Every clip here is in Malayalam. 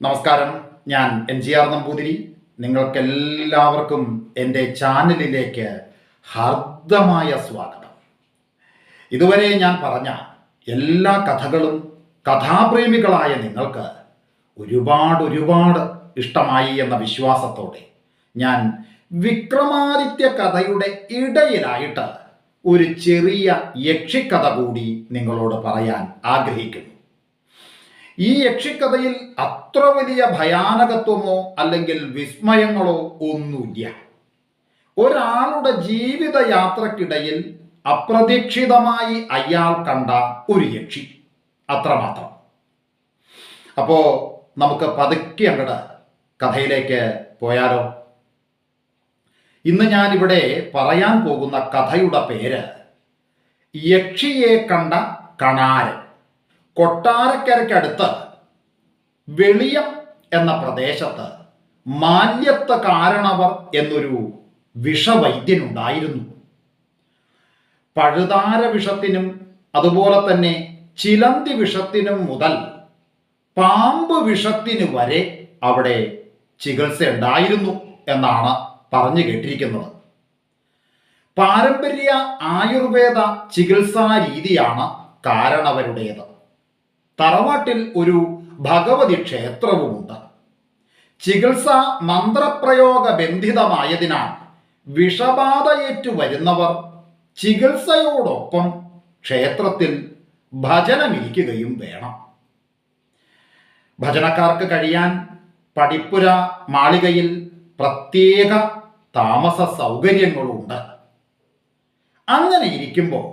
നമസ്കാരം. ഞാൻ എൻ ജി ആർ നമ്പൂതിരി. നിങ്ങൾക്കെല്ലാവർക്കും എന്റെ ചാനലിലേക്ക് ഹാർദമായ സ്വാഗതം. ഇതുവരെ ഞാൻ പറഞ്ഞ എല്ലാ കഥകളും കഥാപ്രേമികളായ നിങ്ങൾക്ക് ഒരുപാട് ഒരുപാട് ഇഷ്ടമായി എന്ന വിശ്വാസത്തോടെ ഞാൻ വിക്രമാദിത്യ കഥയുടെ ഇടയിലായിട്ട് ഒരു ചെറിയ യക്ഷിക്കഥ കൂടി നിങ്ങളോട് പറയാൻ ആഗ്രഹിക്കുന്നു. ഈ യക്ഷിക്കഥയിൽ അത്ര വലിയ ഭയാനകത്വമോ അല്ലെങ്കിൽ വിസ്മയങ്ങളോ ഒന്നുമില്ല. ഒരാളുടെ ജീവിത യാത്രക്കിടയിൽ അപ്രതീക്ഷിതമായി അയാൾ കണ്ട ഒരു യക്ഷി. അത്രമാത്രം. അപ്പോ നമുക്ക് പതുക്കെ അങ്ങട് കഥയിലേക്ക് പോയാലോ? ഇന്ന് ഞാൻ ഇവിടെ പറയാൻ പോകുന്ന കഥയുടെ പേര് യക്ഷിയെ കണ്ട കണാരൻ. കൊട്ടാരക്കരയ്ക്കടുത്ത് വെളിയം എന്ന പ്രദേശത്ത് മാന്യത്ത കാരണവർ എന്നൊരു വിഷവൈദ്യനുണ്ടായിരുന്നു. പഴുതാര വിഷത്തിനും അതുപോലെ തന്നെ ചിലന്തി വിഷത്തിനും മുതൽ പാമ്പ് വിഷത്തിന് വരെ അവിടെ ചികിത്സ ഉണ്ടായിരുന്നു എന്നാണ് പറഞ്ഞു കേട്ടിരിക്കുന്നത്. പാരമ്പര്യ ആയുർവേദ ചികിത്സാ രീതിയാണ് കാരണവരുടേത്. തറവാട്ടിൽ ഒരു ഭഗവതി ക്ഷേത്രവുമുണ്ട്. ചികിത്സ മന്ത്രപ്രയോഗ ബന്ധിതമായതിനാൽ വിഷബാധയേറ്റു വരുന്നവർ ചികിത്സയോടൊപ്പം ക്ഷേത്രത്തിൽ ഭജനമിരിക്കുകയും വേണം. ഭജനക്കാർക്ക് കഴിയാൻ പടിപ്പുര മാളികയിൽ പ്രത്യേക താമസ സൗകര്യങ്ങളുണ്ട്. അങ്ങനെ ഇരിക്കുമ്പോൾ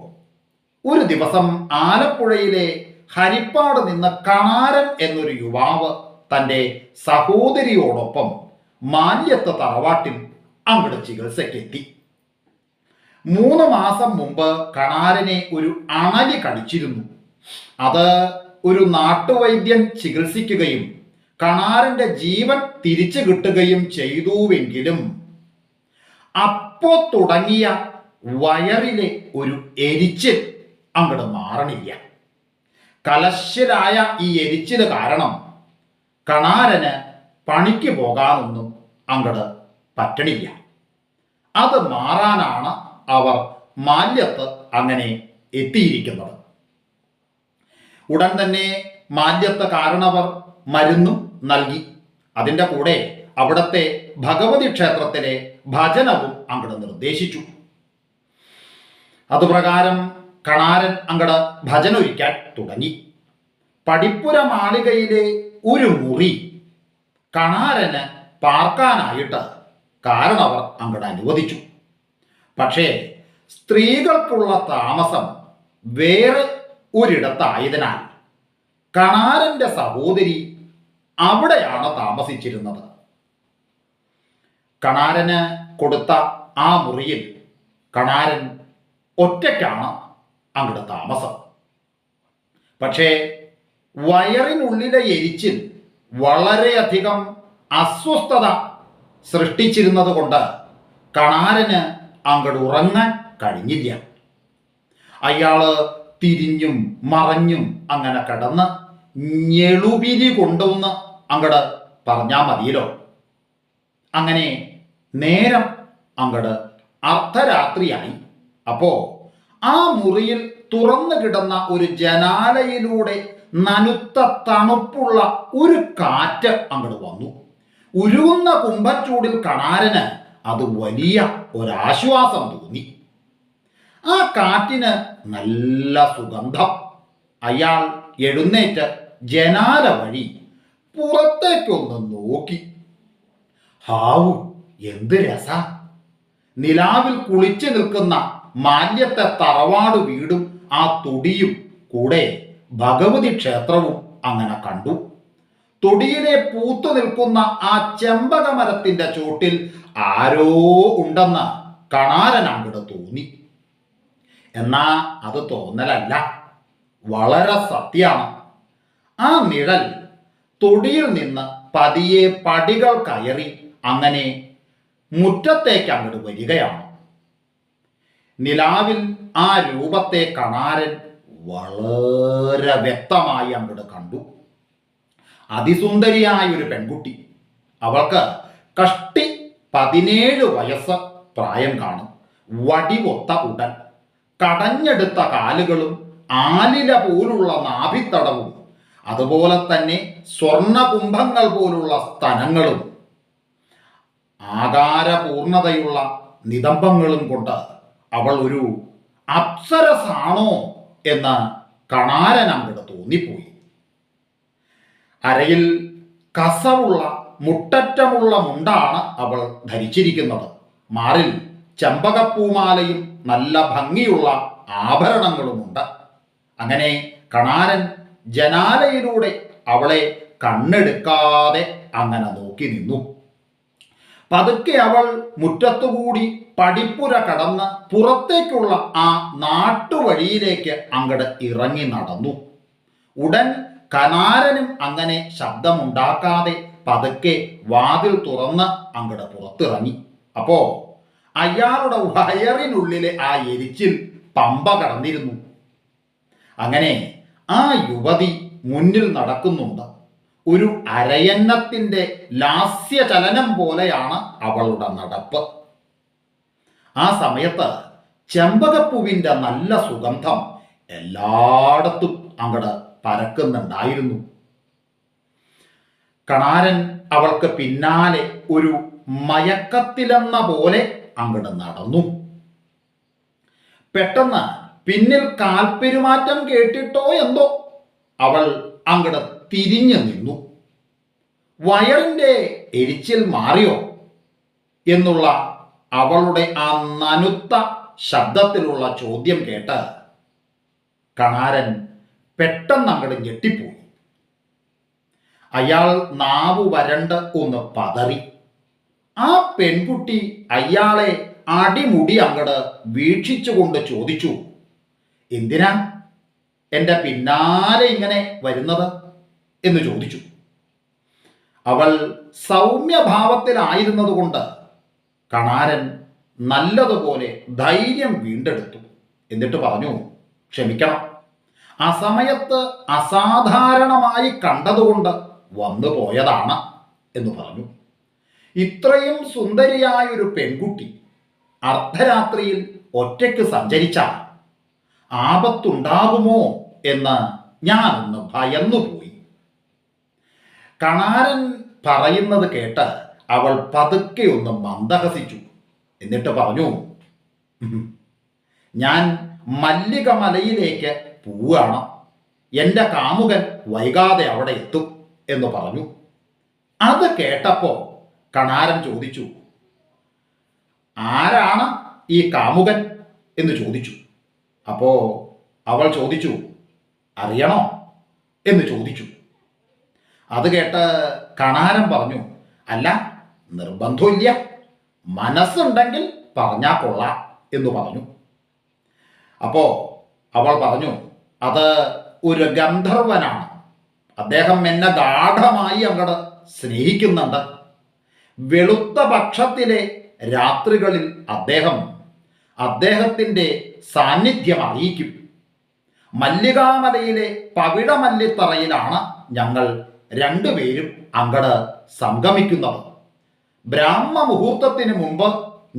ഒരു ദിവസം ആലപ്പുഴയിലെ ഹരിപ്പാട് നിന്ന് കണാരൻ എന്നൊരു യുവാവ് തന്റെ സഹോദരിയോടൊപ്പം മാല്യത്ത് തറവാട്ടിൽ അങ്ങോട്ട് ചികിത്സയ്ക്കെത്തി. മൂന്ന് മാസം മുമ്പ് കണാരനെ ഒരു അണലി കടിച്ചിരുന്നു. അത് ഒരു നാട്ടുവൈദ്യൻ ചികിത്സിക്കുകയും കണാരന്റെ ജീവൻ തിരിച്ചു കിട്ടുകയും ചെയ്തുവെങ്കിലും അപ്പോ തുടങ്ങിയ വയറിലെ ഒരു എരിച്ചിൽ അങ്ങോട്ട് മാറണില്ല. കലശലായ ഈ എരിച്ചിൽ കാരണം കണാരന് പണിക്ക് പോകാനൊന്നും അങ്ങട് പറ്റണില്ല. അത് മാറാനാണ് അവർ മാല്യത്ത് അങ്ങനെ എത്തിയിരിക്കുന്നത്. ഉടൻ തന്നെ മാല്യത്ത് കാരണവർ മരുന്നും നൽകി. അതിന്റെ കൂടെ അവിടത്തെ ഭഗവതി ക്ഷേത്രത്തിലെ ഭജനവും അങ്ങട് നിർദ്ദേശിച്ചു. അതുപ്രകാരം കണാരൻ അങ്ങട് ഭജനൊരുക്കാൻ തുടങ്ങി. പടിപ്പുര മാളികയിലെ ഒരു മുറി കണാരന് പാർക്കാനായിട്ട് കാരണവർ അങ്ങോട്ട് അനുവദിച്ചു. പക്ഷേ സ്ത്രീകൾക്കുള്ള താമസം വേറെ ഒരിടത്തായതിനാൽ കണാരന്റെ സഹോദരി അവിടെയാണ് താമസിച്ചിരുന്നത്. കണാരന് കൊടുത്ത ആ മുറിയിൽ കണാരൻ ഒറ്റയ്ക്കാണ് അങ്ങോട്ട് താമസം. പക്ഷേ വയറിനുള്ളിലെ എരിച്ചിൽ വളരെയധികം അസ്വസ്ഥത സൃഷ്ടിച്ചിരുന്നത് കൊണ്ട് കണാരന് അങ്ങോട്ട് ഉറങ്ങാൻ കഴിഞ്ഞില്ല. അയാൾ തിരിഞ്ഞും മറഞ്ഞും അങ്ങനെ കടന്ന് ഞെളുപിരി കൊണ്ടുവന്ന് അങ്ങട് പറഞ്ഞാ മതിയല്ലോ. അങ്ങനെ നേരം അങ്ങട് അർദ്ധരാത്രിയായി. അപ്പോ ആ മുറിയിൽ തുറന്നു കിടന്ന ഒരു ജനാലയിലൂടെ നനുത്ത തണുപ്പുള്ള ഒരു കാറ്റ് അങ്ങോട്ട് വന്നു. ഉരുകുന്ന കുമ്പച്ചൂടിൽ കണാരന് അത് വലിയ ഒരാശ്വാസം തോന്നി. ആ കാറ്റിന് നല്ല സുഗന്ധം. അയാൾ എഴുന്നേറ്റ് ജനാല വഴി പുറത്തേക്കൊന്ന് നോക്കി. ഹാവു എന്ത് രസ. നിലാവിൽ കുളിച്ചു നിൽക്കുന്ന മാല്യത്തെ തറവാട് വീടും ആ തൊടിയും കൂടെ ഭഗവതി ക്ഷേത്രവും അങ്ങനെ കണ്ടു. തൊടിയിലെ പൂത്തു നിൽക്കുന്ന ആ ചെമ്പകമരത്തിന്റെ ചോട്ടിൽ ആരോ ഉണ്ടെന്ന് കണാരൻ അങ്ങോട്ട് തോന്നി. എന്നാ അത് തോന്നലല്ല വളരെ സത്യമാണ്. ആ നിഴൽ തൊടിയിൽ നിന്ന് പതിയെ പടികൾ കയറി അങ്ങനെ മുറ്റത്തേക്ക് അങ്ങോട്ട് വരികയാണ്. നിലാവിൽ ആ രൂപത്തെ കണാരൻ വളരെ വ്യക്തമായി അങ്ങോട്ട് കണ്ടു. അതിസുന്ദരിയായ ഒരു പെൺകുട്ടി. അവൾക്ക് കഷ്ടി പതിനേഴ് വയസ്സ് പ്രായം കാണും. വടിവൊത്ത ഉടൻ കടഞ്ഞെടുത്ത കാലുകളും ആലില പോലുള്ള നാഭിത്തടവും അതുപോലെ തന്നെ സ്വർണകുംഭങ്ങൾ പോലുള്ള സ്ഥലങ്ങളും ആകാരപൂർണതയുള്ള നിതംബങ്ങളും കൊണ്ട് അവൾ ഒരു അപ്സരസാണോ എന്ന് കണാരൻ അങ്ങോട്ട് തോന്നിപ്പോയി. അരയിൽ കസവുള്ള മുട്ടറ്റമുള്ള മുണ്ടാണ് അവൾ ധരിച്ചിരിക്കുന്നത്. മാറിൽ ചെമ്പകപ്പൂമാലയും നല്ല ഭംഗിയുള്ള ആഭരണങ്ങളുമുണ്ട്. അങ്ങനെ കണാരൻ ജനാലയിലൂടെ അവളെ കണ്ണെടുക്കാതെ അങ്ങനെ നോക്കി നിന്നു. പതുക്കെ അവൾ മുറ്റത്തുകൂടി പടിപ്പുര കടന്ന് പുറത്തേക്കുള്ള ആ നാട്ടുവഴിയിലേക്ക് അങ്ങട് ഇറങ്ങി നടന്നു. ഉടൻ കനാരനും അങ്ങനെ ശബ്ദമുണ്ടാക്കാതെ പതുക്കെ വാതിൽ തുറന്ന് അങ്ങട് പുറത്തിറങ്ങി. അപ്പോ അയാളുടെ വയറിനുള്ളിലെ ആ എരിച്ചിൽ പമ്പ കടന്നിരുന്നു. അങ്ങനെ ആ യുവതി മുന്നിൽ നടക്കുന്നുണ്ട്. ഒരു അരയന്നത്തിന്റെ ലാസ്യ ചലനം പോലെയാണ് അവളുടെ നടപ്പ്. ആ സമയത്ത് ചെമ്പകപ്പൂവിന്റെ നല്ല സുഗന്ധം എല്ലായിടത്തും അങ്ങട് പരക്കുന്നുണ്ടായിരുന്നു. കണാരൻ അവൾക്ക് പിന്നാലെ ഒരു മയക്കത്തിലെന്ന പോലെ അങ്ങട് നടന്നു. പെട്ടെന്ന് പിന്നിൽ കാൽപ്പെരുമാറ്റം കേട്ടിട്ടോ എന്തോ അവൾ അങ്ങട് തിരിഞ്ഞു നിന്നു. വയറിന്റെ എരിച്ചിൽ മാറിയോ എന്നുള്ള അവളുടെ ആ നനുത്ത ശബ്ദത്തിലുള്ള ചോദ്യം കേട്ട് കണാരൻ പെട്ടെന്ന് അങ്ങോട്ട് ഞെട്ടിപ്പോയി. അയാൾ നാവു വരണ്ട് ഒന്ന് പതറി. ആ പെൺകുട്ടി അയാളെ അടിമുടി അങ്ങട് വീക്ഷിച്ചുകൊണ്ട് ചോദിച്ചു എന്തിനാ? എന്റെ പിന്നാലെ ഇങ്ങനെ വരുന്നത്? എന്ന് ചോദിച്ചു. അവൾ സൗമ്യഭാവത്തിലായിരുന്നതുകൊണ്ട് കണാരൻ നല്ലതുപോലെ ധൈര്യം വീണ്ടെടുത്തു. എന്നിട്ട് പറഞ്ഞു ക്ഷമിക്കണം. ആ സമയത്ത് അസാധാരണമായി കണ്ടതുകൊണ്ട് വന്നു പോയതാണ് എന്ന് പറഞ്ഞു. ഇത്രയും സുന്ദരിയായ ഒരു പെൺകുട്ടി അർദ്ധരാത്രിയിൽ ഒറ്റയ്ക്ക് സഞ്ചരിച്ചാൽ ആപത്തുണ്ടാകുമോ എന്ന് ഞാനൊന്ന് ഭയന്നുപോയി. കണാരൻ പറയുന്നത് കേട്ട് അവൾ പതുക്കെ ഒന്ന് മന്ദഹസിച്ചു. എന്നിട്ട് പറഞ്ഞു ഞാൻ മല്ലികമലയിലേക്ക് പോവുകയാണ്. എന്റെ കാമുകൻ വൈകാതെ അവിടെ എത്തും എന്ന് പറഞ്ഞു. അത് കേട്ടപ്പോ കണാരൻ ചോദിച്ചു ആരാണ് ഈ കാമുകൻ? എന്ന് ചോദിച്ചു. അപ്പോ അവൾ ചോദിച്ചു അറിയണോ? എന്ന് ചോദിച്ചു. അത് കേട്ട് കണാനം പറഞ്ഞു. അല്ല നിർബന്ധമില്ല മനസ്സുണ്ടെങ്കിൽ പറഞ്ഞാ കൊള്ളാം എന്ന് പറഞ്ഞു. അപ്പോ അവൾ പറഞ്ഞു അത് ഒരു ഗന്ധർവനാണ്. അദ്ദേഹം എന്നെ ഗാഠമായി അങ്ങട് സ്നേഹിക്കുന്നുണ്ട്. വെളുത്ത പക്ഷത്തിലെ രാത്രികളിൽ അദ്ദേഹം അദ്ദേഹത്തിന്റെ സാന്നിധ്യം അറിയിക്കും. മല്ലികാമലയിലെ പവിഴമല്ലിത്തറയിലാണ് ഞങ്ങൾ രണ്ടുപേരും അങ്ങട് സംഗമിക്കുന്നത് ബ്രാഹ്മ മുഹൂർത്തത്തിന് മുമ്പ്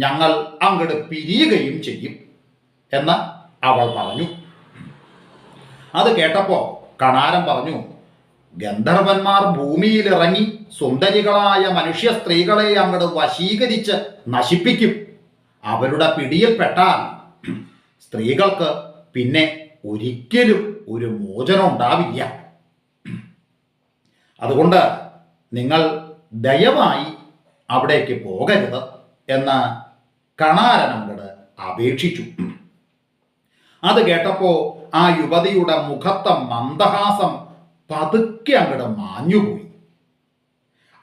ഞങ്ങൾ അങ്ങട് പിരിയുകയും ചെയ്യും എന്ന് അവൾ പറഞ്ഞു. അത് കേട്ടപ്പോൾ കണാരം പറഞ്ഞു ഗന്ധർവന്മാർ ഭൂമിയിൽ ഇറങ്ങി സുന്ദരികളായ മനുഷ്യ സ്ത്രീകളെ അങ്ങട് വശീകരിച്ച് നശിപ്പിക്കും. അവരുടെ പിടിയിൽപ്പെട്ടാൽ സ്ത്രീകൾക്ക് പിന്നെ ഒരിക്കലും ഒരു മോചനം ഉണ്ടാവില്ല. അതുകൊണ്ട് നിങ്ങൾ ദയവായി അവിടേക്ക് പോകരുത് എന്ന് കണാരനോട് അപേക്ഷിച്ചു. അത് കേട്ടപ്പോ ആ യുവതിയുടെ മുഖത്തെ മന്ദഹാസം പതുക്കെ അങ്ങോട്ട് മാഞ്ഞുപോയി.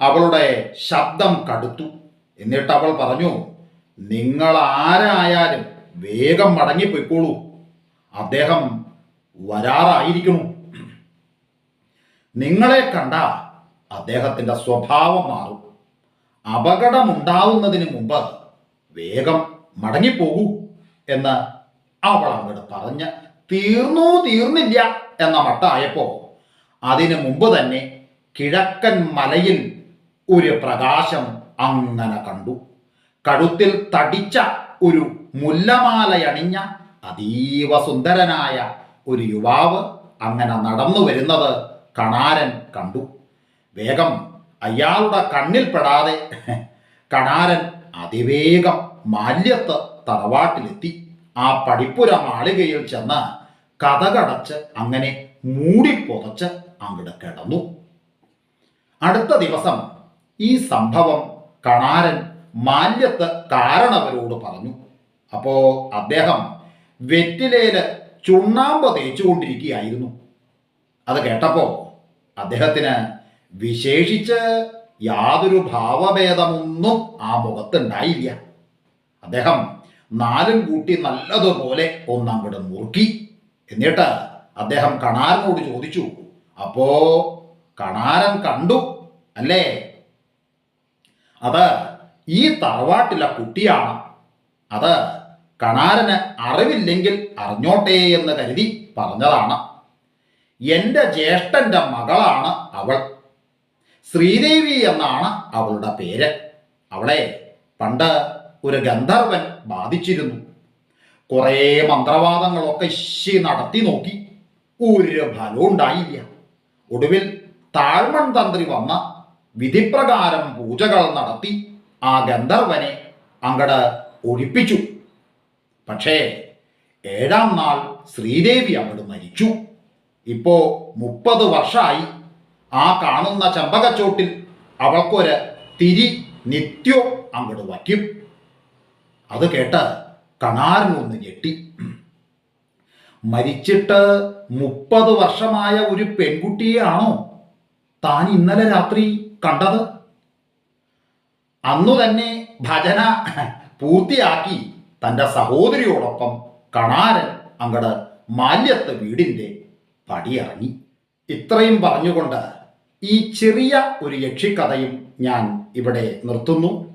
അവളുടെ ശബ്ദം കടുത്തു. എന്നിട്ട് അവൾ പറഞ്ഞു നിങ്ങൾ ആരായാലും വേഗം മടങ്ങിപ്പോയിക്കോളൂ. അദ്ദേഹം വരാറായിരിക്കുന്നു. നിങ്ങളെ കണ്ട അദ്ദേഹത്തിന്റെ സ്വഭാവം മാറും. അപകടമുണ്ടാവുന്നതിന് മുമ്പ് വേഗം മടങ്ങിപ്പോകൂ എന്ന് അവൾ അങ്ങോട്ട് പറഞ്ഞ് തീർന്നു തീർന്നില്ല എന്ന മട്ടായപ്പോ അതിനു മുമ്പ് തന്നെ കിഴക്കൻ മലയിൽ ഒരു പ്രകാശം അങ്ങനെ കണ്ടു. കഴുത്തിൽ തടിച്ച ഒരു മുല്ലമാലയണിഞ്ഞ അതീവ സുന്ദരനായ ഒരു യുവാവ് അങ്ങനെ നടന്നു വരുന്നത് കണാരൻ കണ്ടു. വേഗം അയാളുടെ കണ്ണിൽപ്പെടാതെ കണാരൻ അതിവേഗം മാല്യത്ത് തറവാട്ടിലെത്തി. ആ പടിപ്പുര മാളികയിൽ ചെന്ന് കഥകടച്ച് അങ്ങനെ മൂടിപ്പൊതച്ച് അങ്ങോട്ട് കിടന്നു. അടുത്ത ദിവസം ഈ സംഭവം കണാരൻ മാല്യത്ത് കാരണവരോട് പറഞ്ഞു. അപ്പോ അദ്ദേഹം വെറ്റിലേൽ ചുണ്ണാമ്പ് തേച്ചുകൊണ്ടിരിക്കുകയായിരുന്നു. അത് കേട്ടപ്പോ അദ്ദേഹത്തിന് വിശേഷിച്ച് യാതൊരു ഭാവഭേദമൊന്നും ആ മുഖത്തുണ്ടായില്ല. അദ്ദേഹം നാലും കൂട്ടി നല്ലതുപോലെ ഒന്നങ്ങോട്ട് മുറുക്കി. എന്നിട്ട് അദ്ദേഹം കണാരനോട് ചോദിച്ചു അപ്പോ കണാരൻ കണ്ടു അല്ലേ? അത് ഈ തറവാട്ടിലെ കുട്ടിയാണ്. അത് കണാരന് അറിവില്ലെങ്കിൽ അറിഞ്ഞോട്ടേ എന്ന് കരുതി പറഞ്ഞതാണ്. എന്റെ ജ്യേഷ്ഠന്റെ മകളാണ് അവൾ. ശ്രീദേവി എന്നാണ് അവളുടെ പേര്. അവളെ പണ്ട് ഒരു ഗന്ധർവൻ ബാധിച്ചിരുന്നു. കുറേ മന്ത്രവാദങ്ങളൊക്കെ ശി നടത്തി നോക്കി. ഒരു ഫലവും ഉണ്ടായില്ല. ഒടുവിൽ താഴ്മൺ തന്ത്രി വന്ന വിധിപ്രകാരം പൂജകൾ നടത്തി ആ ഗന്ധർവനെ അങ്ങട് ഒഴിപ്പിച്ചു. പക്ഷേ ഏഴാം നാൾ ശ്രീദേവി അവിടെ മരിച്ചു. ഇപ്പോ മുപ്പത് വർഷമായി ആ കാണുന്ന ചെമ്പകച്ചോട്ടിൽ അവൾക്കൊരു തിരി നിത്യവും അങ്ങോട്ട് വയ്ക്കും. അത് കേട്ട് കണാരനൊന്ന് ഞെട്ടി. മരിച്ചിട്ട് മുപ്പത് വർഷമായ ഒരു പെൺകുട്ടിയെയാണോ താൻ ഇന്നലെ രാത്രി കണ്ടത്? അന്നു തന്നെ ഭജന പൂർത്തിയാക്കി തന്റെ സഹോദരിയോടൊപ്പം കണാരൻ അങ്ങട് മാല്യത്ത് വീടിന്റെ പടിയിറങ്ങി ഇത്രയും പറഞ്ഞുകൊണ്ട് ഈ ചെറിയ ഒരു യക്ഷിക്കഥയും ഞാൻ ഇവിടെ നിർത്തുന്നു.